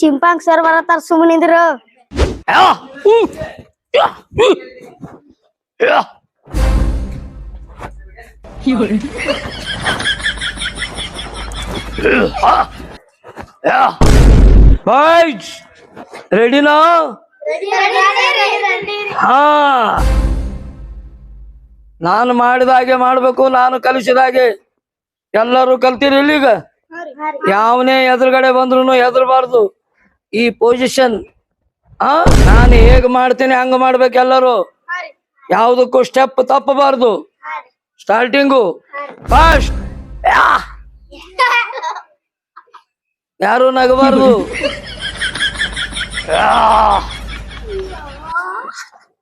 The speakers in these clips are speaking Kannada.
ಚಿಂಪಾಂಗ್ ಸರ್ ಬರತ್ತಾರ ಸುಮ್ಮನಿದ್ರು ರೆಡಿನಾ? ಹಾ. ನಾನು ಮಾಡಿದಾಗೆ ಮಾಡ್ಬೇಕು ನಾನು ಕಲಿಸಿದಾಗೆ ಎಲ್ಲರೂ ಕಲ್ತೀರಿ ಇಲ್ಲಿಗ? ಯಾವನೇ ಎದುರುಗಡೆ ಬಂದ್ರು ಹೆದರ್ಬಾರ್ದು ಈ ಪೊಸಿಷನ್ ಆ, ನಾನು ಹೇಗ್ ಮಾಡ್ತೀನಿ ಹಂಗ ಮಾಡ್ಬೇಕು ಎಲ್ಲರೂ? ಯಾವುದಕ್ಕೂ ಸ್ಟೆಪ್ ತಪ್ಪಬಾರ್ದು. ಸ್ಟಾರ್ಟಿಂಗು ಫಸ್ಟ್ ಯಾರು ನಗಬಾರ್ದು. ಯಾ.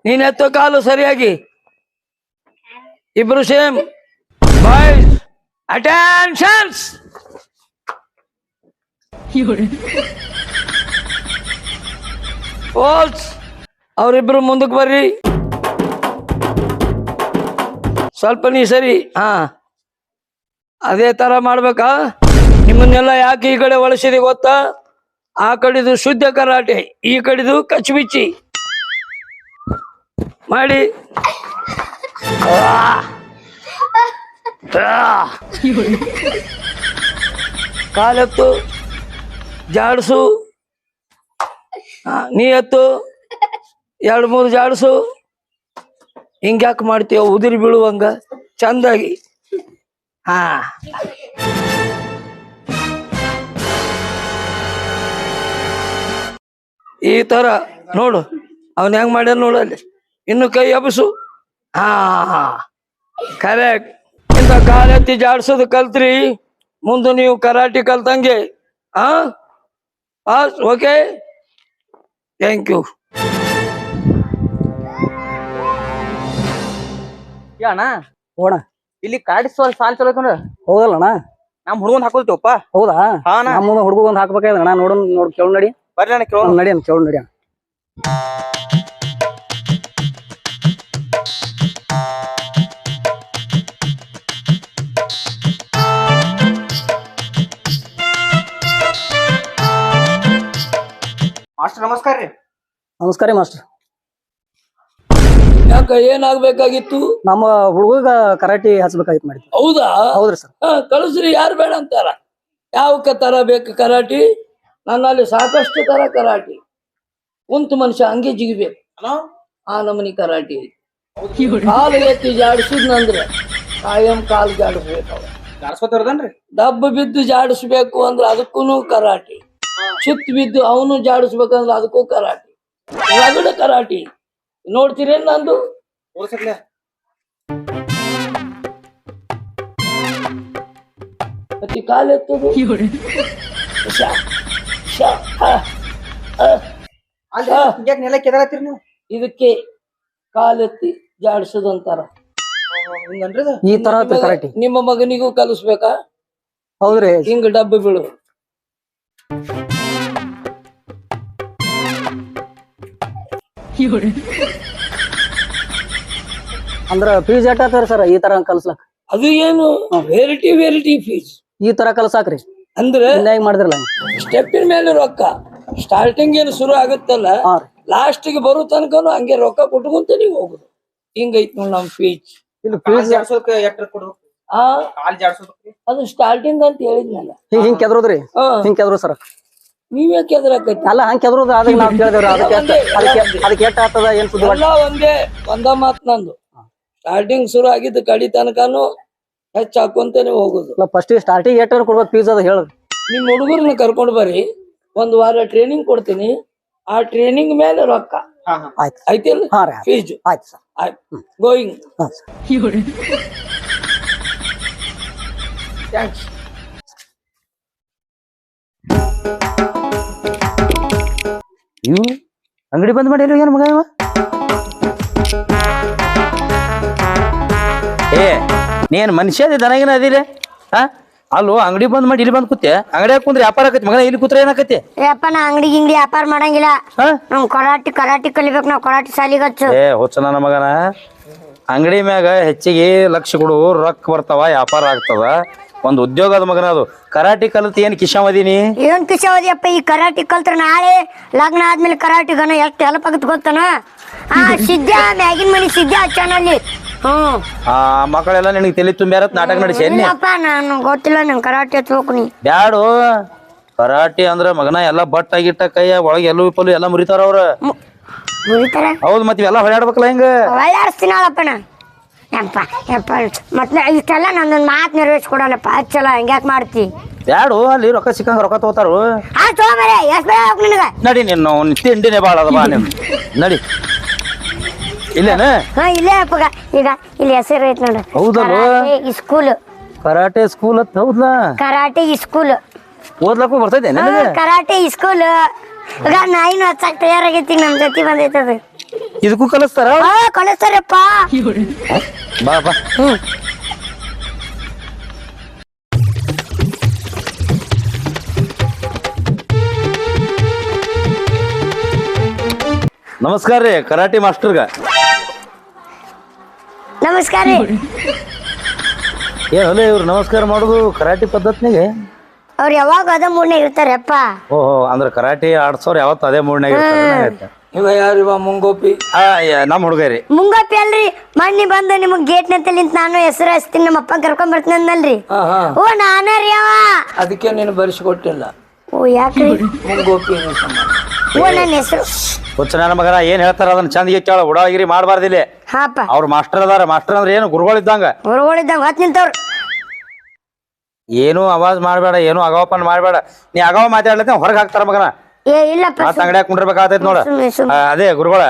ನೀನ್ ಎತ್ತೋ ಕಾಲು ಸರಿಯಾಗಿ. ಇಬ್ರು ಸೇಮ್. ಬಾಯ್ಸ್ ಅಟೆನ್ಷನ್ಸ್ ಓಲ್ಸ್ ಅವರಿಬ್ರು ಮುಂದಕ್ಕೆ ಬರ್ರಿ. ಸ್ವಲ್ಪ ನೀ ಸರಿ, ಹಾ. ಅದೇ ತರ ಮಾಡ್ಬೇಕಾ? ನಿಮ್ಮನ್ನೆಲ್ಲ ಯಾಕೆ ಈ ಕಡೆ ಒಳಸಿದೆ ಗೊತ್ತಾ? ಆ ಕಡೆದು ಶುದ್ಧ ಕರಾಟೆ, ಈ ಕಡೆದು ಕಚ್ಬಿಚ್ಚಿ. ಮಾಡಿ. ಕಾಲತ್ತು. ಜಾಡ್ಸು. ನೀ ಎತ್ತು? ಎರಡು ಮೂರು ಜಾಡ್ಸು. ಹಿಂಗ್ಯಾಕೆ ಮಾಡ್ತೀವ ಉದುರಿ ಬೀಳುವಂಗ. ಚಂದಾಗಿ. ಹಾ. ಈ ತರ ನೋಡು. ಅವನ್ ಹೆಂಗ್ ಮಾಡ್ಯಾನ ನೋಡು ಅಲ್ಲಿ. ಇನ್ನು ಕೈ ಎಬಸು. ಹಾ ಕರೆಕ್ಟ್ ಇಂತ ಕಾಲೆತ್ತಿ ಜಾಡ್ಸೋದು ಕಲ್ತ್ರಿ. ಮುಂದೆ ನೀವು ಕರಾಟಿ ಕಲ್ತಂಗೆ. ಹಾ ಓಕೆ ಥ್ಯಾಂಕ್ ಯು ಅಣ್ಣ ಹೋಣ ಇಲ್ಲಿ ಕಾಡಿಸುವ ಸಾಲ್ ಚಲೋ ಐತಂದ್ರ ಹೌದಲ್ಲಣ್ಣ ನಮ್ ಹುಡುಗನ್ ಹಾಕೋತಿವಪ್ಪ. ಹೌದಾ? ಹಾ ಅಣ್ಣ. ನಮ್ಮ ಹುಡುಗ ಒಂದು ಹಾಕ್ಬೇಕಾಯ್ತು ಅಣ್ಣ. ನೋಡೋಣ ನೋಡ್ ಕೇಳ್ ನಡಿ. ಬರ್ಲಿ ಅಣ್ಣ ಕೇಳೋಣ. ನಡಿ ಅಂತ ಕೇಳ್ ನಡಿ ಅಣ್ಣ. ಮಾಸ್ಟರ್ ನಮಸ್ಕಾರ ರೀ. ನಮಸ್ಕಾರ ರೀ ಮಾಸ್ಟರ್. ಯಾಕ ಏನಾಗ್ಬೇಕಾಗಿತ್ತು? ನಮ್ಮ ಹುಡುಗ ಕರಾಟಿ ಹಚ್ಬೇಕಾಗಿತ್ತು ಮಾಡಿದ್ವಿ. ಹೌದಾ? ಹೌದ್ರಿ ಸರ್. ಹಾ, ಕಳಿಸ್ರಿ ಯಾರು ಬೇಡ ಅಂತಾರ? ಯಾವ ಕ- ತರ ಬೇಕು ಕರಾಟಿ? ನನ್ನಲ್ಲಿ ಸಾಕಷ್ಟು ತರ ಕರಾಟಿ. ಕುಂತ ಮನುಷ್ಯ ಹಂಗೆ ಜಿಗಿಬೇಕು. ಆ ನಮನಿ ಕರಾಟಿ. ಕಾಲು ಎತ್ತಿ ಜಾಡಿಸಿದ್ನಂದ್ರೆ ಕಾಯಂ ಕಾಲು ಜಾಡಿಸ್ಬೇಕು ಅವ. ಜಾಡ್ಸ್ಕೊತಿರ್ದನ್ರಿ ಡಬ್ಬ ಬಿದ್ದು ಜಾಡಿಸ್ಬೇಕು ಅಂದ್ರೆ ಅದಕ್ಕೂ ಕರಾಟಿ. ಚಿತ್ ಬಿದ್ದು ಅವನು ಜಾಡಿಸ್ಬೇಕಂದ್ರೆ ಅದಕ್ಕೂ ಕರಾಟಿ. ರಗಡ ಕರಾಟಿ. ನೋಡ್ತೀರೇನ್ ನಂದು? ಮತ್ತೆ ಕಾಲೆತ್ತದು ನೆಲ ಕೆದರತ್ತೀರಿ ನೀವು? ಇದಕ್ಕೆ ಕಾಲೆತ್ತಿ ಜಾಡಿಸೋದು ಅಂತಾರ. ಹಿಂಗನ್ರಿ ಇದು? ಈ ತರ ಕರಾಟಿ. ನಿಮ್ಮ ಮಗನಿಗೂ ಕಲಿಸ್ಬೇಕಾ? ಹೌದ್ರಿ. ಹಿಂಗ್ ಡಬ್ಬ ಬೀಳು. ಅಂದ್ರ ಫೀಸ್ ಎಟ್ ಆತಾರ ಸರ್ ಈ ತರ ಕಲ್ಸ್ಲಾಕ್? ಅದು ಏನು ವೆರೈಟಿ ವೆರೈಟಿ ಫೀಸ್ ಈ ತರ ಕಲ್ಸಾಕ್ರಿ. ಅಂದ್ರೆ ಹೆಂಗ್ ಮಾಡಿದ್ರಲ್ಲ? ಸ್ಟೆಪ್ಪಿನ ಮೇಲೆ ರೊಕ್ಕ. ಸ್ಟಾರ್ಟಿಂಗ್ ಏನು ಶುರು ಆಗುತ್ತಲ್ಲ ಲಾಸ್ಟ್ಗೆ ಲಾಸ್ಟಿಗೆ ಬರೋ ತನಕನು ಹಂಗೆ ರೊಕ್ಕ ಕೊಟ್ಕೊಂತ ನೀವು ಹೋಗುದು. ಹಿಂಗೈತ್ ನೋಡಿ ನಮ್ ಫೀಸ್ ಇಲ್ಲಿ ಫೀಸ್ ಅದು ಸ್ಟಾರ್ಟಿಂಗ್ ಅಂತ ಹೇಳಿದ್ನಲ್ಲ. ಹಿಂಗ್ ಹಿಂಗ್ ಕೆದ್ರೋದ್ರಿ? ಹಾ. ಹಿಂಗ್ ಕೆದ್ರು ಸರ್ ನೀವೇ ಕೆದ್ರಾಕೈತಿ ಅಲ್ಲ ಹಂಗೆ ಕೆದ್ರೋದು ಅದಕ್ಕೆ ನಾವು ಕೇಳಿದೇವ್ರಿ ಅದಕ್ಕೆ ಅದಕ್ಕೆ ಅದಕ್ಕೆ ಎಷ್ಟ್ ಆಗ್ತದ ಏನ್ ಸುದ್ದಿ ಎಲ್ಲ ಒಂದೇ ಒಂದ ಮಾತ್ ನಂದು. ಸ್ಟಾರ್ಟಿಂಗ್ ಶುರು ಆಗಿದ್ದು ಕಡಿ ತನಕನು ಹೆಚ್ಚ ಹಾಕೊಂತಾನೆ ಹೋಗುದು. ಫಸ್ಟ್ ಸ್ಟಾರ್ಟಿಂಗ್ ಏಟರ್ ಕೊಡ್ಬೇಕು ಪೀಸ್ ಅದ ಹೇಳ್ರಿ. ನಿಮ್ ಹುಡುಗರನ್ನ ಕರ್ಕೊಂಡು ಬರ್ರಿ ಒಂದ್ ವಾರ ಟ್ರೈನಿಂಗ್ ಕೊಡ್ತೀನಿ. ಆ ಟ್ರೈನಿಂಗ್ ಮೇಲೆ ರೊಕ್ಕ. ಆಯ್ತು. ಐತಿಲ್ಲ ಆಯ್ತು. ಫೀಸ್ ಆಯ್ತು ಸರ್ ಗೋಯಿಂಗ್ ಹಾ ಸರ್ ಥ್ಯಾಂಕ್ಸ್ ಇವು ಅಂಗಡಿ ಬಂದ್ ಮಾಡಿ ಏನು ಮಗ ಇವ? ಏ ನೀನ್ ಮನುಷ್ಯ ಅದಿ ದನಗಿನ ಅದಿರಿ ಹಾ ಅಲ್ಲೋ ಅಂಗಡಿ ಬಂದ್ ಮಾಡಿ ಇಲ್ಲಿ ಬಂದ್ ಕೂತೆ ಅಂಗಡಿಯಾಗ ಕುಂದ್ರೆ ವ್ಯಾಪಾರ ಆಕತಿ. ಮಗ ಇಲ್ಲಿ ಕೂತ್ರೆ ಏನಾಕತಿ? ಯಪ್ಪ ನಾ ಅಂಗಡಿ ಗಿಂಗಡಿ ವ್ಯಾಪಾರ ಮಾಡಂಗಿಲ್ಲ. ಹಾ ನಮ್ ಕರಾಟಿ ಕರಾಟಿ ಕಲಿಬೇಕು ನಾವು. ಕರಾಟಿ ಶಾಲಿಗೆ ಹಚ್ಚು. ಏ ಹುಚ್ಚ ನನ್ನ ಮಗನ. ಅಂಗಡಿ ಮ್ಯಾಗ ಹೆಚ್ಚಿಗೆ ಲಕ್ಷ ಕೊಡು ರೊಕ್ಕ ಬರ್ತಾವ ವ್ಯಾಪಾರ ಆಗ್ತದ. ಒಂದ್ ಉದ್ಯೋಗದ ಮಗನ ಅದು. ಕರಾಟಿ ಕಲಿತು ಏನ್ ಕಿಶಾಮದೀನಿ ಏನ್ ಕಿಶವದಿಯಪ್ಪ ಈ ಕರಾಟಿ ಕಲ್ತ್ರ ನಾಳೆ ಲಗ್ನ ಆದ್ಮೇಲೆ ಕರಾಟಿ ಗನ ಎಷ್ಟು ಹೆಲ್ಪ್ ಆಗುತ್ತೆ ಗೊತ್ತಾನ? ಆ ಸಿದ್ಧ ಮ್ಯಾಗಿನ ಮನಿ ಸಿದ್ಧ ಹಚ್ಚಾನಲ್ಲಿ ಹ್ಮ್ ಆ ಮಕ್ಕಳೆಲ್ಲ ನಿನಗೆ ತಲೆ ತುಂಬ್ಯಾರ ನಾಟಕ ನಡೆಸಿ ಎನ್ನಿ? ಇಲ್ಲಪ್ಪ ನಾನು ಗೊತ್ತಿಲ್ಲ ನಂಗೆ ಕರಾಟಿ ಹಚ್ಬೇಕು ನೀ. ಬ್ಯಾಡು. ಕರಾಟಿ ಅಂದ್ರೆ ಮಗನ ಎಲ್ಲ ಬಟ್ಟ ಗಿಟ್ಟ ಕೈಯ ಒಳಗೆ ಎಲ್ಲೂ ಪಲ್ಲು ಎಲ್ಲ ಮುರಿತಾರ ಅವ್ರ. ಮುಗಿತಾರೆ ಹೌದು ಮತ್ತೆ ಇವೆಲ್ಲ ಹೊಡ್ಯಾಡ್ಬೇಕಲ್ಲ ಹಿಂಗ? ಒಳ್ಳಾಡಿಸ್ತೀನಲ್ಲಪ್ಪ ನಾ ಯಪ್ಪ ಯಪ್ಪ ಮತ್ತೆ ಇಷ್ಟೆಲ್ಲ ನಂದೊಂದು ಮಾತು ನೆರವೇರಿಸ್ಕೊಡಲ್ಲಪ್ಪ. ಹಚ್ಚಲ್ಲ ಹಂಗ್ಯಾಕೆ ಮಾಡ್ತಿ? ಬ್ಯಾಡು ಅಲ್ಲಿ ರೊಕ್ಕ ಸಿಕ್ಕಂಗ ರೊಕ್ಕ ತಗೋತಾರು? ಆ ತಗೊಂಬರೇ ಎಷ್ಟು ಹೋಗ್ ನಿನಗ? ನಡಿ ನಿನ್ನ ಅವ್ನ್ ತಿಂಡಿನೇ ಭಾಳ ಅದ ಬಾ ನಿನ್. ನಡಿ. ಇಲ್ಲೇನ? ಹಾ ಇಲ್ಲೇ ಅಪ್ಪಗ. ಈಗ ಇಲ್ಲಿ ಹೆಸರು ಐತ್ ನೋಡು. ಹೌದಲ್ವ? ಸ್ಕೂಲ್ ಕರಾಟೆ ಸ್ಕೂಲ್ ಅಂತ ಹೌದ್ಲಾ? ಕರಾಟೆ ಸ್ಕೂಲ್ ಓದ್ಲಕ್ಕೂ ಬರ್ತೈತೆ ನನಗೆ? ಕರಾಟೆ ಸ್ಕೂಲ್ ಈಗ ನಾಯಿನ ಹಚ್ಚಕ್ ತಯಾರಾಗೈತಿ ನಮ್ ಜೊತೆ ಬಂದೈತದ ಇದಕ್ಕೂ ಕಲಿಸ್ತಾರ? ಆ ಕಳಿಸ್ತಾರಪ್ಪ ಬಾ ಬಾ. ಹ್ಮ್. ನಮಸ್ಕಾರ ರೀ ಕರಾಟಿ ಮಾಸ್ಟರ್ಗ. ನಮಸ್ಕಾರ ರೀ. ಏನ್ ಅಲ್ಲ ಇವ್ರು ನಮಸ್ಕಾರ ಮಾಡೋದು ಕರಾಟಿ ಪದ್ಧತಿನಾಗೆ? ಅವ್ರು ಯಾವಾಗ ಅದ ಇರ್ತಾರೆ ಇರ್ತಾರಪ್ಪ. ಓಹೋ ಅಂದ್ರೆ ಕರಾಟಿ ಆಡ್ಸೋರು ಯಾವತ್ತು ಅದೇ ಮೂಡ್ನಾಗ ಇರ್ತಾರೆ ಇವ ಯಾರಿವ ಮುಂಗೋಪಿ? ಆ, ಯ- ನಮ್ಮ ಹುಡುಗ ರೀ ಮುಂಗಪ್ಪಿ ಅಲ್ರಿ. ಮಣ್ಣಿ ಬಂದು ನಿಮಗ್ ಗೇಟ್ ನಂತ ನಿಂತ ನಾನು ಹೆಸರು ಹಚ್ತೀನಿ ನಮ್ಮ ಅಪ್ಪ ಕರ್ಕೊಂಡ್ ಬರ್ತೀನಿ ಅಂದಲ್ರಿ. ಹಾ ಹಾ. ಓ ನಾನ ರೀ ಅವ. ಅದಕ್ಕೆ ನೀನು ಬರೆಸಿಕೊಟ್ಟಿಲ್ಲ. ಓ ಯಾಕ್ರಿ? ಮುಂಗೋಪಿ ಅನ್ನೋ ಸಂಬಂಧ. ಓ ನನ್ನ ಹೆಸರು. ಹುಚ್ಚ ನನ್ನ ಮಗನ ಏನ್ ಹೇಳ್ತಾರ ಅದನ್ನ ಚಂದಿಗೆ ಕೇಳ. ಉಡಾಗಿರಿ ಮಾಡಬಾರ್ದಿಲ್ಲ ಹಾಪ ಅವ್ರ ಮಾಸ್ಟರ್ ಅದಾರ. ಮಾಸ್ಟರ್ ಅಂದ್ರೆ ಏನು? ಗುರುಗಳಿದ್ದಂಗ ಹೊರಗಳಿದ್ದಂಗ ಹತ್ ನಿಂತವ್ರು. ಏನು ಅವಾಜ್ ಮಾಡಬೇಡ ಏನು ಅಗವಪನ್ ಮಾಡಬೇಡ. ನೀ ಅಗವ ಮಾತಾಡ್ಲತ್ತ ಹೊರಗೆ ಹಾಕ್ತಾರ ಮಗನ. ಏ ಇಲ್ಲಪ್ಪ ಮತ್ತ ಅಂಗಡ್ಯಾಗ ಕುಂಡಿರ್ಬೇಕಾಗತೈತಿ ನೋಡ. ಸುಮ್ನೆ ಸುಮ್ನೆ ಆ, ಅದೇ ಗುರುಗಳ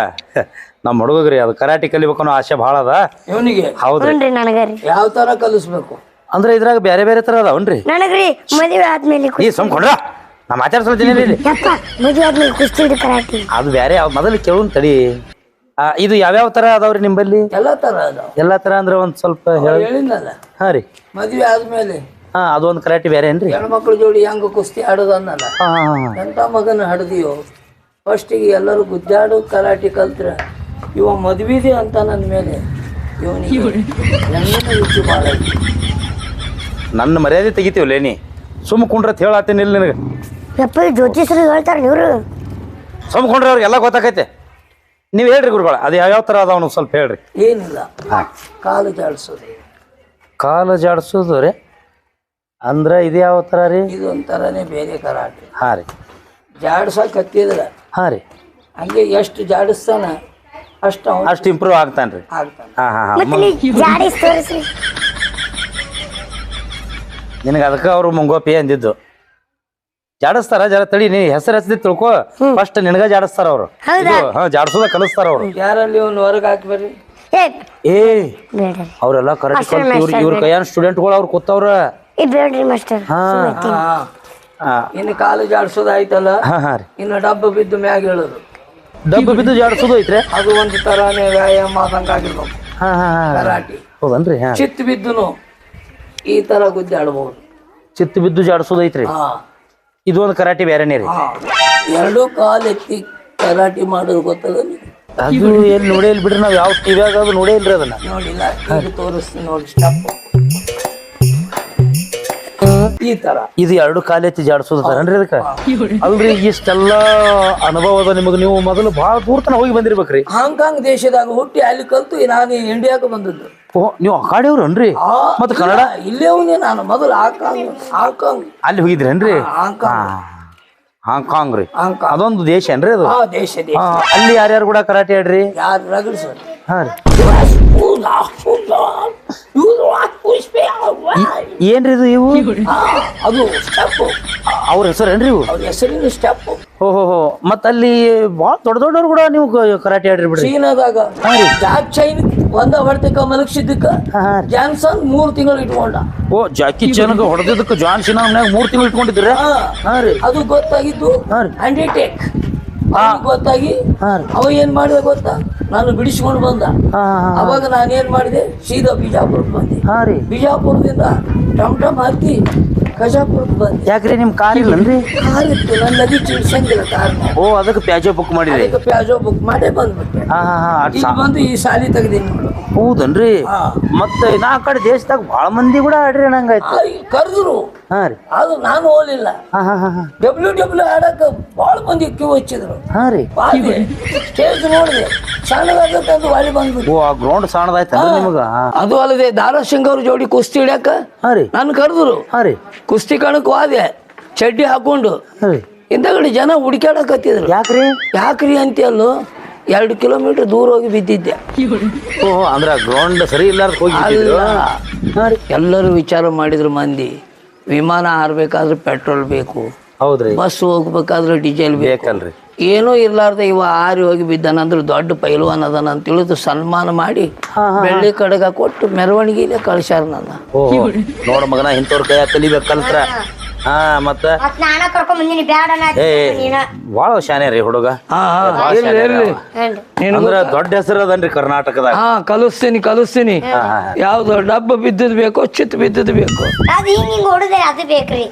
ನಮ್ಮ ಹುಡುಗಗ್ರಿ ಅದು ಕರಾಟಿ ಕಲಿಬೇಕು ಅನ್ನೋ ಆಸೆ ಭಾಳ ಅದ. ಇವನಿಗೆ? ಹೌದ್ರಿ. ನನಗರಿ ಯಾವ ತರ ಕಲಿಸ್ಬೇಕು? ಅಂದ್ರೆ ಇದ್ರಾಗ ಬೇರೆ ಬೇರೆ ತರ ಅದಾವನ್ರಿ ನನಗ್ರಿ ಮದುವೆ ಆದ್ಮೇಲೆ ಈ ಸುಮ್ಕೊಂಡ್ರ ನಾ ಮಾತಾಡ್ಸಲ್ತೀನಿ ಇಲ್ಲಿ. ಯಪ್ಪ ಮದುವೆ ಆದ್ಮೇಲೆ ಕುಸ್ತಿ ಹಿಡಿ ಕರಾಟಿ. ಅದು ಬೇರೆ ಯಾವ ಮೊದಲು ಕೇಳುನ್ ತಡಿ. ಆ, ಇದು ಯಾವ್ಯಾವ ತರ ಅದಾವ್ರಿ ನಿಂಬಲ್ಲಿ? ಎಲ್ಲ ತರ ಅದಾವ. ಎಲ್ಲಾ ತರ ಅಂದ್ರೆ ಒಂದ್ ಸ್ವಲ್ಪ ಹೇಳಿ ಹೇಳಿನಲ್ಲ ಹಾ ರೀ. ಮದ್ವೆ ಆದ್ಮೇಲೆ. ಹಾ ಅದು ಒಂದ್ ಕರಾಟಿ ಬೇರೆ ಏನ್ರಿ? ಹೆಣ್ಮಕ್ಳ ಜೋಡಿ ಹೆಂಗ ಕುಸ್ತಿ ಆಡೋದು ಅನ್ನಲ್ಲ ಹಾ ಹಾ, ಹಾ. ಎಂತ ಮಗನ ಹಡ್ದಿಯೋ? ಫಸ್ಟಿಗೆ ಎಲ್ಲರೂ ಗುದ್ದಾಡು ಕರಾಟಿ ಕಲ್ತ್ರ ಇವ ಮದ್ವಿದೆ ಅಂತ ನನ್ನ ಮೇಲೆ. ಇವನಿಗೆ ಹೆಣ್ಣಿನ ರುಚಿ ಭಾಳ ಐತಿ ನನ್ನ ಮರ್ಯಾದೆ ತೆಗಿತೀವಲ್ಲ ನೀ. ಸುಮ್ ಕುಂಡ್ರತ್ ಹೇಳತ್ತೀನಿ ಇಲ್ಲಿ ನಿನಗೆ. ಯಪ್ಪ ಈ ಜ್ಯೋತಿಷ್ರು ಹೇಳ್ತಾರ ಇವ್ರು. ಸುಮ್ ಕುಂಡ್ರೆ ಅವ್ರಿಗೆಲ್ಲ ಗೊತ್ತಾಕೈತೆ. ನೀವು ಹೇಳ್ರಿ ಗುರುಗಳ ಅದು ಯಾವ್ಯಾವ ತರ ಅದಾವ ಸ್ವಲ್ಪ ಹೇಳ್ರಿ. ಏನಿಲ್ಲ. ಕಾಲು ಜಾಡ್ಸೋದು. ಕಾಲು ಜಾಡ್ಸೋದು ರೀ. ಅಂದ್ರ ಇದು ಯಾವ ತರ ರೀ? ಇದೊಂಥರನೇ ಬೇರೆ ಕರಾಟೆ. ಹಾ ರೀ. ಜಾಡ್ಸಕ್ ಹತ್ತಿದ್ರ ಹಾ ರೀ. ಹಂಗೆ ಎಷ್ಟು ಜಾಡಿಸ್ತಾನ ಅಷ್ಟು ಅವನು ಅಷ್ಟು ಇಂಪ್ರೂವ್ ಆಗ್ತಾನ್ರಿ ಆಗ್ತಾನೆ. ಹಾ ಹಾ ಹಾ. ಜಾಡಿಸ್ ನಿನಗೆ ಅದಕ್ಕೆ ಅವ್ರು ಮುಂಗೋಪಿ ಅಂದಿದ್ದು. ಜಾಡಿಸ್ತಾರ? ಜರ ತಡಿ ನೀ ಹೆಸರು ಹೆಸರಿ ತಿಳ್ಕೊ. ಫಸ್ಟ್ ನಿನಗ ಜಾಡಿಸ್ತಾರ ಅವ್ರು. ಹೌದಾ? ಇದು, ಹಾ ಜಾಡ್ಸೋದ ಕಲಿಸ್ತಾರ ಅವ್ರು. ಯಾರಲ್ಲಿ ಒಂದು ಹೊರಗೆ ಹಾಕ್ಬೇರಿ ಏ ಅವರೆಲ್ಲ ಕರೆಕ್ಟ್ ಇವ್ರ ಇವ್ರ ಕೈಯಾನ ಸ್ಟೂಡೆಂಟ್ಗಳು ಅವ್ರು ಕೂತವ್ರ. ಏ ಬೇಡ್ರಿ ಮಾಸ್ಟರ್. ಇನ್ನು ಕಾಲು ಜಾಡ್ಸೋದು ಆಯ್ತಲ್ಲ ಹಾ ಹಾ ರೀ. ಇನ್ನು ಡಬ್ಬ ಬಿದ್ದು ಮ್ಯಾಗ ಹೇಳೋದು ಡಬ್ಬ ಬಿದ್ದು ಜಾಡ್ಸೋದು ಐತ್ರಿ ಅದು ಒಂದು ತರಾನೇ ವ್ಯಾಯಾಮ ಆದಂಗ ಆಗಿರ್ಬೇಕು. ಹಾ ಹಾ ಕರಾಟಿ. ಹೌದನ್ರಿ? ಹಾ. ಚಿತ್ತು ಬಿದ್ದುನು ಈ ತರ ಗುದ್ದಾಡ್ಬಹುದು ಚಿತ್ತು ಬಿದ್ದು ಜಾಡ್ಸೋದು ಐತ್ರಿ ಹಾ. ಇದು ಒಂದು ಕರಾಟಿ ಬೇರೆನೇ ರೀ. ಎರಡೂ ಕಾಲು ಎತ್ತಿ ಕರಾಟಿ ಮಾಡೋದು ಗೊತ್ತದ? ಅದು ಎಲ್ಲಿ ನೋಡೇ ಬಿಡ್ರಿ ನಾವ್ ಯಾವ ಟಿವಿಯಾಗ ಅದು ನೋಡೇ ಇಲ್ರಿ ಅದನ್ನ. ನೋಡಿಲ್ಲ ತೋರಿಸ್ತೀನಿ ನೋಡಿ ಸ್ಟೆಪ್ ಈ ತರ. ಇದು ಎರಡು ಕಾಲೆತ್ತಿ ಜಾಡಿಸೋದು ತರನ್ರಿ ಅದಕ್ಕ? ಅಲ್ರಿ ಇಷ್ಟೆಲ್ಲ ಅನುಭವ ಅದ ನಿಮಗ್ ನೀವು ಮೊದಲು ಬಹಳ ದೂರ ತನ ಹೋಗಿ ಬಂದಿರ್ಬೇಕ್ರಿ. ಹಾಂಗ್ಕಾಂಗ್ ದೇಶದಾಗ ಹುಟ್ಟಿ ಅಲ್ಲಿ ಕಲ್ತು ನಾನು ಇಂಡಿಯಾಗ ಬಂದದ್ದು. ಓ ನೀವು ಆ ಮತ್ತೆ ಕನ್ನಡ? ಇಲ್ಲ, ಅವ್ನಿ ನಾನು ಮೊದಲು ಹಾಂಗ್ಕಾಂಗ್ ಹಾಂಗ್ಕಾಂಗ್. ಅಲ್ಲಿ ಹೋಗಿದ್ರೇನ್ರಿ ಹಾಂಗ್ಕಾಂಗ್. ಹಾಂಗ್ಕಾಂಗ್ ರೀ. Hong Kong. ಅದೊಂದು ದೇಶ ಏನ್ರಿ ಅದು? ಆ ದೇಶ ದೇಶ. ಹಾ, ಅಲ್ಲಿ ಯಾರ್ಯಾರು ಕೂಡ ಕರಾಟೆ ಆಡ್ರಿ? ಯಾರು ರಗಡ್ಸೋದು ಹಾ ರೀ. ಏನ್ರಿ ಇದು ಇವು? ಅದು ಸ್ಟೆಪ್ ಅವ್ರ ಹೆಸರೇನ್ರಿ ಇವು? ಅವ್ರ ಹೆಸರಿನ ಸ್ಟೆಪ್ ಹೋ ಹೋ ಹೋ. ಮತ್ತ ಅಲ್ಲಿ ಭಾಳ ದೊಡ್ಡ ದೊಡ್ಡವ್ರು ಕೂಡ ನೀವು ಕರಾಟೆ ಆಡ್ರಿ ಬಿಡ್ರಿ. ಚೀನಾದಾಗ ಜಾಕ್ ಚೈನ್ ಒಂದ ಹೊಡ್ತಕ್ಕ ಮಲಗಿಸಿದ್ದಕ್ಕ. ಜಾನ್ಸನ್ ಮೂರ್ ತಿಂಗಳು ಇಟ್ಕೊಂಡ. ಓ ಜಾಕಿ ಚನ್ಗ ಹೊಡೆದಿದ್ದಕ್ಕೆ ಜಾನ್ ಸಿನ ಮೂರ್ ತಿಂಗಳು ಇಟ್ಕೊಂಡಿದ್ರಿ ಅದು ಗೊತ್ತಾಗಿದ್ದು ಹಾ ರೀ. ಅಂಡರ್ಟೇಕ್ ಗೊತ್ತಾಗಿ. ಅವ ಏನ್ ಮಾಡಿದ ಗೊತ್ತಾ? ನಾನು ಬಿಡಿಸಿಕೊಂಡು ಬಂದ. ಅವಾಗ ನಾನು ಏನ್ ಮಾಡಿದೆ? ಸೀದಾ ಬಿಜಾಪುರಕ್ಕೆ ಬಂದೆ. ಹಾ ರೀ ಬಿಜಾಪುರದಿಂದ ಟಮ್ ಟಮ್ ಹಾಕಿ ಕಜಾಪುರಕ್ಕೆ ಬಂದೆ. ಯಾಕ್ರಿ ನಿಮ್ ಕಾರ್ ಇಲ್ಲನ್ರಿ? ಕಾರ್ ಇತ್ತು ನನ್ನ ನದಿ ಚಿಲ್ಸಂಗಿಲ್ಲ ಕಾರ್. ಓ ಅದಕ್ಕೆ ಪ್ಯಾಜೋ ಬುಕ್ ಮಾಡಿರಿ ಅದಕ್ಕೆ ಪ್ಯಾಜೋ ಬುಕ್ ಮಾಡೇ ಬಂದ್ಬಿಟ್ಟೆ ಹಾ ಹಾ ಹಾ ಅದ್ ಈಗ ಸಾ- ಬಂದು ಈ ಸಾಲಿ ತೆಗ್ದೀನಿ ನೋಡು. ಹೌದನ್ರಿ? ಹಾ. ಮತ್ತ ನಾ ಆ ಕಡೆ ದೇಶದಾಗ ಬಾಳ ಮಂದಿ ಕೂಡ ಆಡ್ರಿ ಅನ್ನಂಗಾಯ್ತು ಕರೆದ್ರು. ಹಾ ರೀ. ಅದು ನಾನು ಓಲಿಲ್ಲ ಹಾ ಹಾ ಹಾ ಹಾ. ಡಬ್ಲ್ಯೂ ಡಬ್ಲ್ಯೂ ಆಡಕ್ಕೆ ಭಾಳ ಮಂದಿ ಕ್ಯೂ ಹಚ್ಚಿದ್ರು. ಹಾ ರೀ. ಸ್ಟೇಜ್ ನೋಡಿದೆ ಸಣ್ಣದಾಗತ್ತೆ ಅಂತ ವಾಲಿ ಬಂದ್ಬಿಟ್ಟು. ಓ ಆ ಗ್ರೌಂಡ್ ಸಣ್ಣದಾಯ್ತ ನಿಮಗ. ಅದು ಅಲ್ಲದೆ ದಾರಾ ಸಿಂಗ್ ಅವ್ರ ಜೋಡಿ ಕುಸ್ತಿ ಹಿಡ್ಯಾಕ ಹಾ ರೀ. ನಾನು ಕರೆದ್ರು. ಹಾ ರೀ. ಕುಸ್ತಿ ಕಾಣಕ್ಕೆ ಹೋದೆ. ಚಡ್ಡಿ ಹಾಕೊಂಡು. ಇಂದಗಡೆ ರೀ. ಹಿಂದಗಡೆ ಜನ ಹುಡುಕ್ಯಾಡಕತ್ತಿದ್ರು. ಯಾಕ್ರಿ? ಯಾಕ್ರಿ ಅಂತೀಯಲ್ಲೋ ಎರಡು ಕಿಲೋಮೀಟರ್ ದೂರ ಹೋಗಿ ಬಿದ್ದಿದ್ದೆ. ಓ ಅಂದ್ರೆ ಗ್ರೌಂಡ್ ಸರಿ ಇಲ್ಲಾರ್ದ ಹೋಗಿ ಬಿದ್ದಿದ್ರು. ಎಲ್ಲರೂ ವಿಚಾರ ಮಾಡಿದ್ರು ಮಂದಿ. ವಿಮಾನ ಹಾರಬೇಕಾದ್ರೆ ಪೆಟ್ರೋಲ್ ಬೇಕು. ಹೌದ್ರಿ. ಬಸ್ ಹೋಗ್ಬೇಕಾದ್ರೆ ಡೀಸೆಲ್ ಬೇಕಲ್ರಿ. ಏನೂ ಇರ್ಲಾರ್ದ ಇವ ಆರಿ ಹೋಗಿ ಬಿದ್ದಾನಂದ್ರೆ ದೊಡ್ಡ ಪೈಲ್ವಾನ್ ಅದನ ಅಂತ ತಿಳಿದು ಸನ್ಮಾನ ಮಾಡಿ ಬೆಳ್ಳಿ ಕಡಗ ಕೊಟ್ಟು ಮೆರವಣಿಗೆ ಕಳ್ಸ್ಯಾರ ನನ್ನ. ನೋಡ ಮಗನ ಇಂಥವ್ರ ಕೈ ಕಲಿಬೇಕು ಕಲ್ತ್ರ. ಹಾ ಮತ್ತ? ಬಾಳ ಶಾನೆ ರೀ ಹುಡುಗ. ಅಂದ್ರ ದೊಡ್ಡ ಹೆಸರು ಅದನ್ರಿ ಕರ್ನಾಟಕದಾಗ. ಹಾ ಕಲಿಸ್ತೀನಿ ಕಲಿಸ್ತೀನಿ. ಯಾವ್ದು ಡಬ್ಬ ಬಿದ್ದದ್ ಬೇಕೋ ಚಿತ್ ಬಿದ್ದದ್ ಬೇಕು.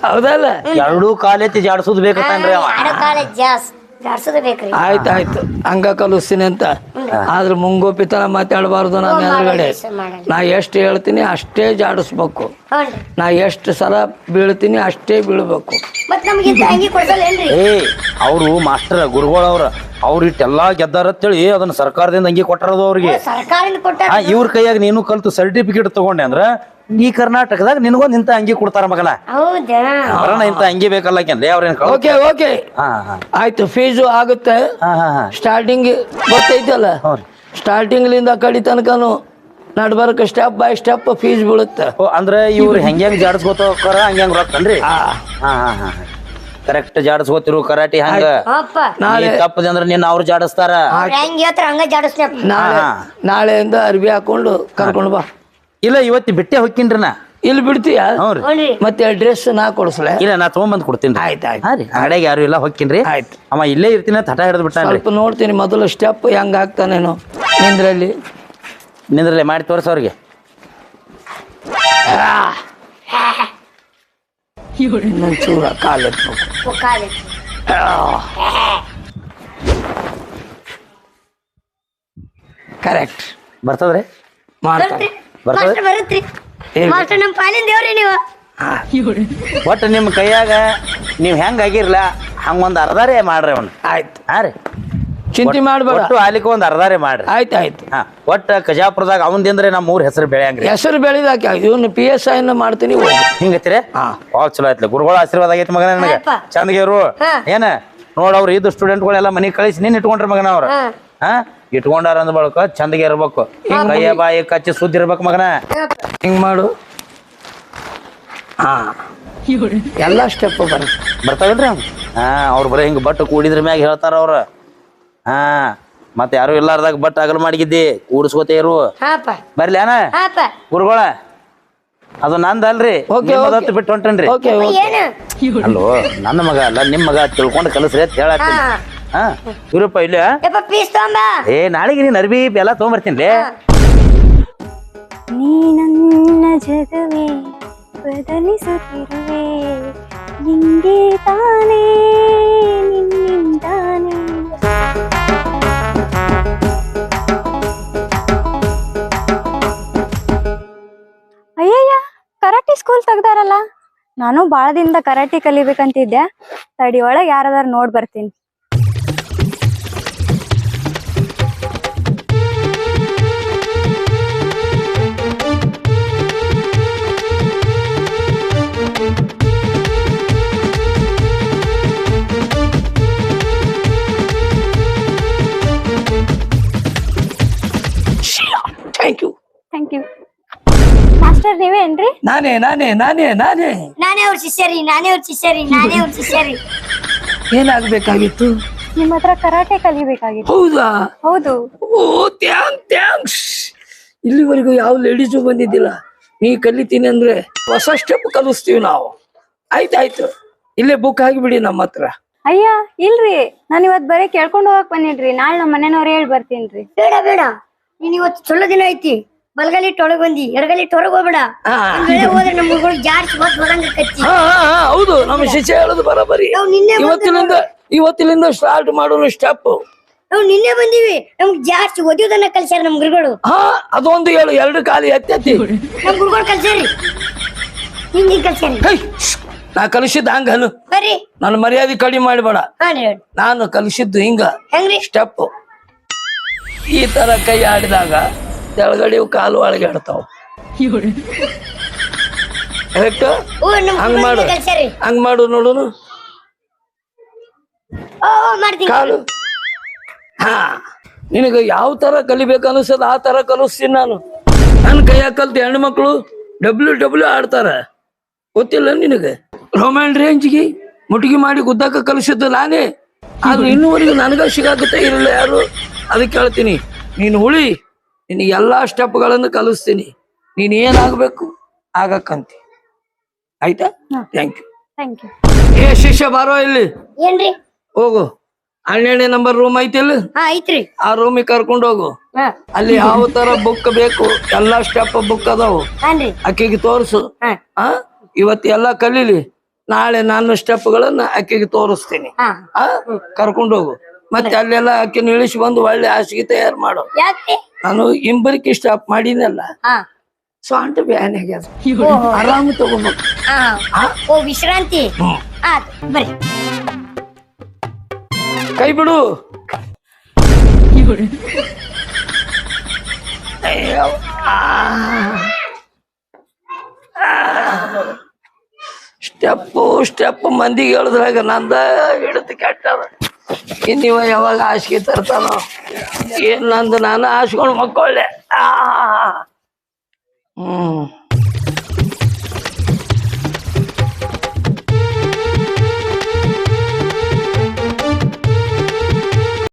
ಹೌದಲ್ಲ? ಎರಡೂ ಕಾಲೆತ್ತಿ ಜಾಡ್ಸೋದ್ ಬೇಕು ಅವ. ಆಯ್ತು ಆಯ್ತು. ಹಂಗ ಕಲಿಸ್ತೀನಿ ಅಂತ. ಆದ್ರೆ ಮುಂಗೋಪಿತನ ಮಾತಾಡಬಾರ್ದು ನಾನು ಎದುರುಗಡೆ. ನಾ ಎಷ್ಟು ಹೇಳ್ತೀನಿ ಅಷ್ಟೇ ಜಾಡಿಸ್ಬೇಕು. ನಾ ಎಷ್ಟು ಸಲ ಬೀಳ್ತೀನಿ ಅಷ್ಟೇ ಬೀಳ್ಬೇಕು. ಮತ್ ನಮ್ಗೆ ಅಂಗಿ ಕೊಡ್ಸಲ್ಲೇನ್ರಿ ಏ ಅವರು ಮಾಸ್ಟರ್ ಗುರುಗಳವ್ರ ಅವ್ರ ಇಟ್ಟೆಲ್ಲ ಗೆದ್ದಾರ ಅಂತೇಳಿ ಅದನ್ನ ಸರ್ಕಾರದಿಂದ ಅಂಗಿ ಕೊಟ್ಟರದು ಅವ್ರಿಗೆ. ಇವ್ರ ಕೈಯಾಗ ನೀನು ಕಲ್ತು ಸರ್ಟಿಫಿಕೇಟ್ ತಗೊಂಡೆ ಅಂದ್ರ ಈ ಕರ್ನಾಟಕದಾಗ ನಿನಗೊಂದ್ ಇಂತ ಅಂಗಿ ಕೊಡ್ತಾರ ಮಗನ? ಹೌದಾ? ಬರೋಣ ಇಂತ ಅಂಗಿ ಬೇಕಲ್ಲ ಕೆಂದ್ರೆ ಅವ್ರೇನ್ ಕಳ್- ಓಕೆ ಓಕೆ ಹಾ ಹಾ. ಆಯ್ತು ಫೀಸು ಆಗುತ್ತೆ. ಹಾ ಹಾ ಹಾ. ಸ್ಟಾರ್ಟಿಂಗ್ ಗೊತ್ತೈತಲ್ಲ ಸ್ಟಾರ್ಟಿಂಗ್ ಲಿಂದ ಸ್ಟಾರ್ಟಿಂಗ್ಲಿಂದ ಕಡಿ ತನಕನು ನಡ್ಬರ್ಕ ಸ್ಟೆಪ್ ಬೈ ಸ್ಟೆಪ್ ಫೀಸ್ ಬೀಳುತ್ತೆ. ಓ ಅಂದ್ರೆ ಇವ್ರು ಹೆಂಗ್ ಜಾಡಿಸ್ಕೋತಾರ ಹಂಗ ಹಂಗ್ಯಾಂಗ ರೊಕ್ಕನ್ರಿ? ಆ, ಹಾ ಹಾ ಹಾ ಕರೆಕ್ಟ್ ಜಾಡಿಸ್ಕೋತಿರು ಕರಾಟಿ ಹಂಗ? ಅಪ್ಪ. ನಾಳೆ ನೀ ತಪ್ಪದೆ ಅಂದ್ರ ನಿನ್ನ ಅವ್ರು ಜಾಡಿಸ್ತಾರ? ಅವ್ರ ಹೆಂಗ್ ಹೇಳ್ತಾರ ಹಂಗ ಜಾಡಿಸ್ನಪ್ಪ. ನಾಳೆ ಹಾ. ನಾಳೆಯಿಂದ ಅರ್ಬಿ ಹಾಕೊಂಡು ಕರ್ಕೊಂಡು ಬಾ. ಇಲ್ಲ ಇವತ್ತು ಬಿಟ್ಟೆ ಹೊಕ್ಕಿನ್ರಿ ನಾ. ಇಲ್ಲಿ ಬಿಡ್ತೀಯ? ಹ್ಞೂ ರೀ. ಮತ್ತೆ ಡ್ರೆಸ್ ನಾ ಕೊಡಿಸ್ಲೆ? ಇಲ್ಲ ನಾ ತಗೊಂಬಂದ್ ಕೊಡ್ತೀನಿ ಆಯ್ತು ಆಯ್ತು. ಹಾ ರೀ ಅಂಗಡಿಯಾಗ ಯಾರು ಇಲ್ಲ ಹೊಕ್ಕಿನ್ರಿ. ಆಯ್ತು. ಅವ ಇಲ್ಲೇ ಇರ್ತೀನಿ ಅಂತ ಹಠ ಹಿಡಿದು ಬಿಟ್ಟಾನ್ರಿ. ಸ್ವಲ್ಪ ನೋಡ್ತೀನಿ ಮೊದಲು ಸ್ಟೆಪ್ ಹೆಂಗ್ ಹಾಕ್ತಾನೇನು. ನಿಂದ್ರಲ್ಲಿ. ನಿಂದ್ರಲ್ಲೇ ಮಾಡಿ ತೋರಿಸ ಅವ್ರಿಗೆ. ಇನ್ನೊಂದ್ ಚೂರ ಕಾಲಿ ಕರೆಕ್ಟ್ ಬರ್ತದ್ರಿ? ಮಾಡ್ತಾನೆ. ಬರ್ತದ? ಮಾಸ್ಟರ್ ಬರುತ್ರಿ. ಮಾಸ್ಟರ್ ನಮ್ ಪಾಲಿನ ದೇವ್ರಿ ನೀವು. ಒಟ್ಟು ನಿಮ್ಮ ಕೈಯಾಗ ನೀವು ಹೆಂಗ್ ಆಗಿರ್ಲ? ಹಂಗೊಂದು ಅರ್ಧಾರೇ ಮಾಡ್ರಿ ಅವ್ನು. ಆಯ್ತು. ಹಾ ರೀ. ಚಿಂತೆ ಮಾಡ್ಬೇಡ. ಒಟ್ಟು ಒಂದು ಒಂದ್ ಅರ್ಧಾರೇ ಮಾಡ್ರಿ. ಆಯ್ತು ಆಯ್ತು. ಹಾ. ಒಟ್ಟು ಕಜಾಪುರದಾಗ ಅವಂದಿಂದ್ರೆ ನಮ್ಮ ಊರ್ ಹೆಸರು ಬೆಳೆಯಂಗ್ರಿ. ಹೆಸರು ಬೆಳೆದಾಕ ಇವನು ಪಿ ಎಸ್ ಐನ ಮಾಡ್ತೀನಿ ಹೋಗು. ಹಿಂಗೈತಿರಿ? ಹಾ. ಭಾಳ ಚಲೋ ಆಯ್ತು ಗುರುಗಳ ಆಶೀರ್ವಾದ ಆಗೈತಿ ಮಗನ ನನಗೆ. ಹಾಪ್ಪ. ಏನು? ನೋಡವ್ರು ಇದು ಸ್ಟೂಡೆಂಟ್ಗಳೆಲ್ಲ ಮನೆಗೆ ಕಳಿಸಿ ನಿನ್ ಇಟ್ಕೊಂಡ್ರಿ ಮಗನ ಅವ್ರ. ಹಾ. ಇಟ್ಕೊಂಡಾರ ಅಂದ ಬಳಕ ಚಂದಗೆ ಇರ್ಬೇಕು. ಕೈಯ ಬಾಯಿ ಕಚ್ಚಿ ಸುದ್ದಿ ಇರ್ಬೇಕು ಮಗನ. ಹಿಂಗ್ ಮಾಡು. ಹಾ. ಎಲ್ಲ ಸ್ಟೆಪ್ ಬರುತ್ತೆ ಬರ್ತಾವಲ್ರಿ ಹಾ ಅವ್ರು ಬರೀ ಹಿಂಗ ಬಟ್ ಕೂಡಿದ್ರ ಮ್ಯಾಗ ಹೇಳ್ತಾರ ಅವ್ರ. ಹಾ ಮತ್ತೆ ಯಾರು ಇಲ್ಲಾರ್ದಾಗ ಬಟ್ ಅಗಲ್ ಮಾಡಿಗಿದ್ದಿ ಕೂಡಿಸ್ಕೋತ ಇರು. ಬರ್ಲಿ ಅಣ್ಣ? ಗುರುಗಳ ಅದು ನಂದಲ್ರಿ. ಅಲ್ರಿ. ಬಿಟ್ಟು ಹೊಂಟನ್ರಿ. ಅಲ್ಲೋ ನನ್ನ ಮಗ ಅಲ್ಲ ನಿಮ್ ಮಗ ತಿಳ್ಕೊಂಡು ಕಲಸ್ರಿ ಅಂತ ಹೇಳತ್ತೀನಿ. ಹಾ. ಇಲ್ಲ? ಯಪ್ಪ ಪೀಸ್ ತಗೊಂಬ. ಏ ನಾಳೆಗೆ ನೀನ್ ಅರ್ಬಿ ಎಲ್ಲ ತೊಗೊಂಬರ್ತೀನಿ ನೀ ನನ್ನ ಜಗವೇ ಬದಲಿಸುತ್ತಿರುವೆ. ನಿಂಗೆ ತಾನೇ ನಿನ್ನಿಂದಾನೇ. ಅಯ್ಯಯ್ಯ ಕರಾಟಿ ಸ್ಕೂಲ್ ತೆಗ್ದಾರಲ್ಲ? ನಾನು ಬಾಳದಿಂದ ಕರಾಟೆ ಕಲಿಬೇಕಂತಿದ್ದೆ. ತಡಿ ಒಳಗೆ ನೋಡ್ಬರ್ತೀನಿ ನೋಡ್ ಬರ್ತೀನಿ. ಥ್ಯಾಂಕ್ ಯು ಮಾಸ್ಟರ್ ನೀವೇ ಏನ್ರಿ? ನಾನೇ ನಾನೇ ನಾನೇ ನಾನೇ. ನಾನೇ ಅವ್ರ ಶಿಷ್ಯರಿ ನಾನೇ ಅವ್ರ ಶಿಷ್ಯರಿ ನಾನೇ ಅವ್ರ ಶಿಷ್ಯರಿ. ಏನಾಗ್ಬೇಕಾಗಿತ್ತು? ನಿಮ್ಮ ಹತ್ರ ಕರಾಟೆ ಕಲಿಬೇಕಾಗಿತ್ತು. ಹೌದಾ? ಹೌದು. Oh thank thanks. ಇಲ್ಲಿವರೆಗೂ ಯಾವ ಲೇಡೀಸು ಬಂದಿದ್ದಿಲ್ಲ. ನೀ ಕಲಿತೀನಿ ಅಂದ್ರೆ ಹೊಸ ಸ್ಟೆಪ್ ಕಲಿಸ್ತೀವಿ ನಾವು. ಆಯ್ತಾಯ್ತು ಇಲ್ಲೇ ಬುಕ್ ಆಗಿಬಿಡಿ ನಮ್ಮ ಹತ್ರ. ಅಯ್ಯ ಇಲ್ರಿ. ನಾನ್ ಇವತ್ ಬರೀ ಕೇಳ್ಕೊಂಡು ಹೋಗಕ್ ಬಂದಿನ್ರಿ. ನಾಳೆ ನಮ್ಮ ಮನೆನವ್ರ ಹೇಳಿ ಬರ್ತೀನ್ರಿ ಬೇಡ ಬೇಡ. ನೀನ್ ಇವತ್ತು ಚಲೋ ದಿನ ಐತಿ. ಬಲ್ಗಲಿ ಇಟ್ಟು ಒಳಗ್ ಬಂದಿ ಎಡಗಲಿ ಇಟ್ಟು ಹೊರಗ್ ಹೋಗ್ಬೇಡ. ಹೋದ್ರೆ ನಮ್ ಮಗಳು ಜಾಡ್ಸಿ ಕಚ್ಚಿ ಹಾ ಹಾ ಹಾ, ಹೌದು ನಮ್ಮ ಶಿಷ್ಯ ಹೇಳುದು ಬರಬರಿ ನಾವ್ ನಿನ್ನೆ ಬಂದು ಇವತ್ತಿನಿಂದ ಇವತ್ತಿನಿಂದ ಸ್ಟಾರ್ಟ್ ಮಾಡೋನು ಸ್ಟೆಪ್ ನಾವ್ ನಿನ್ನೆ ಬಂದಿವಿ. ನಮ್ಗ್ ಜಾಸ್ತಿ ಓದಿಯೋದನ್ನ ಕಲ್ಸ್ಯಾರ ನಮ್ ಗುರುಗಳು. ಹಾ ಅದೊಂದು ಹೇಳು ಎರಡು ಕಾಲಿ ಎತ್ತೆತ್ತಿ. ನಮ್ ಗುರುಗಳು ಕಲ್ಸ್ಯಾರಿ. ಕಲ್ಸ್ಯಾರಿ? ಹೈ, ನಾ ಕಲಿಸಿದ್ದ ಹಂಗ ಅನು ಬರ್ರಿ. ನನ್ನ ಮರ್ಯಾದೆ ಕಡಿಮೆ ಮಾಡಬೇಡ. ಹಾ ರೀ ನಾನು ಕಲಿಸಿದ್ದು ಹಿಂಗ. ಹೆಂಗ್ರಿ? ಸ್ಟೆಪ್ ಈ ತರ ಕೈ ಆಡಿದಾಗ ತೆಳಗಡೆ ಕಾಲು ಒಳಗೆ ಆಡ್ತಾವ. ಕರೆಕ್ಟ್ ಹಂಗ್ ಮಾಡು. ಹಂಗ ಮಾಡು ನೋಡುನು. ಓ ಓ, ಮಾಡ್ತೀನಿ. ಕಾಲು. ಹಾ. ನಿನಗ ಯಾವ ತರ ಕಲಿಬೇಕು ಅನಿಸದ ಆ ತರ ಕಲಿಸ್ತೀನಿ ನಾನು. ನನ್ನ ಕೈಯಾಗ ಕಲ್ತ ಹೆಣ್ಮಕ್ಳು ಡಬ್ಲ್ಯೂ ಡಬ್ಲ್ಯೂ ಆಡ್ತಾರ. ಗೊತ್ತಿಲ್ಲ ನಿನಗೆ? ರೋಮ್ಯಾನ್ ರೇಂಜ್ಗೆ ಮುಟ್ಗಿ ಮಾಡಿ ಗುದ್ದಾಕ ಕಲಿಸಿದ್ದು ನಾನೇ. ಆದ್ರೆ ಇನ್ನೂವರೆಗೂ ನನಗ ಸಿಗಾಕತ್ತೆ ಇರಲಿಲ್ಲ ಯಾರು? ಅದಕ್ಕೆ ಹೇಳ್ತೀನಿ. ನೀನು ಉಳಿ ನಿನ್ನ ಎಲ್ಲಾ ಸ್ಟೆಪ್ಗಳನ್ನು ಕಲಿಸ್ತೀನಿ. ನೀನ್ ಏನಾಗಬೇಕು ಆಗಕ್ಕಂತಿ. ಆಯ್ತಾ? ಥ್ಯಾಂಕ್ ಯು ಥ್ಯಾಂಕ್ ಯು ಏ ಶಿಷ್ಯ ಬಾರೋ ಇಲ್ಲಿ. ಏನ್ರಿ? ಹೋಗು. ಹನ್ನೆರಡನೇ ನಂಬರ್ ರೂಮ್ ಐತಿಲ್ಲ ಹಾ ಐತ್ರಿ. ಆ ರೂಮಿಗೆ ಕರ್ಕೊಂಡು ಹೋಗು. ಹಾ. ಅಲ್ಲಿ ಯಾವ ತರ ಬುಕ್ ಬೇಕು ಎಲ್ಲಾ ಸ್ಟೆಪ್ ಬುಕ್ ಅದಾವು. ಅಕ್ಕಿಗೆ ತೋರಿಸು. ಹಾ. ಆ? ಇವತ್ತು ಎಲ್ಲಾ ಕಲೀಲಿ. ನಾಳೆ ನಾನು ಸ್ಟೆಪ್ಗಳನ್ನ ಅಕ್ಕಿಗೆ ತೋರಿಸ್ತೀನಿ. ಹಾ. ಆ? ಕರ್ಕೊಂಡು ಹೋಗು. ಮತ್ತೆ ಅಲ್ಲೆಲ್ಲ ಅಕ್ಕಿನ ಇಳಿಸಿ ಬಂದು ಒಳ್ಳೆ ಹಾಸಿಗೆ ತಯಾರು ಮಾಡು. ಯಾಕೆ? ನಾನು ಇಂಬರಿಕೆ ಸ್ಟಾಪ್ ಮಾಡಿನಲ್ಲ ಹಾ. ಸೊಂಟ ಬ್ಯಾನ್ ಆಗ್ಯದ. ಆರಾಮ ತಗೋಬೇಕು. ಹಾ. ಓ ವಿಶ್ರಾಂತಿ. ಬರ್ರಿ. ಕೈ ಬಿಡು. ಅಯ್ಯೋ. ಆ. ಆ. ಸ್ಟೆಪ್ಪು ಸ್ಟೆಪ್ ಮಂದಿಗೆ ಹೇಳಿದ್ರಾಗ ನಂದ ಹಿಡಿದು ಕೆಟ್ಟದ. ಇನ್ನಿವ ಯಾವಾಗ ಹಾಸಿಗೆ ತರ್ತಾನೋ? ಏನ್ ನಂದು ನಾನು ಹಾಸ್ಕೊಂಡು ಮಕ್ಕೊಳ್ಳೆ ಹ್ಮ್.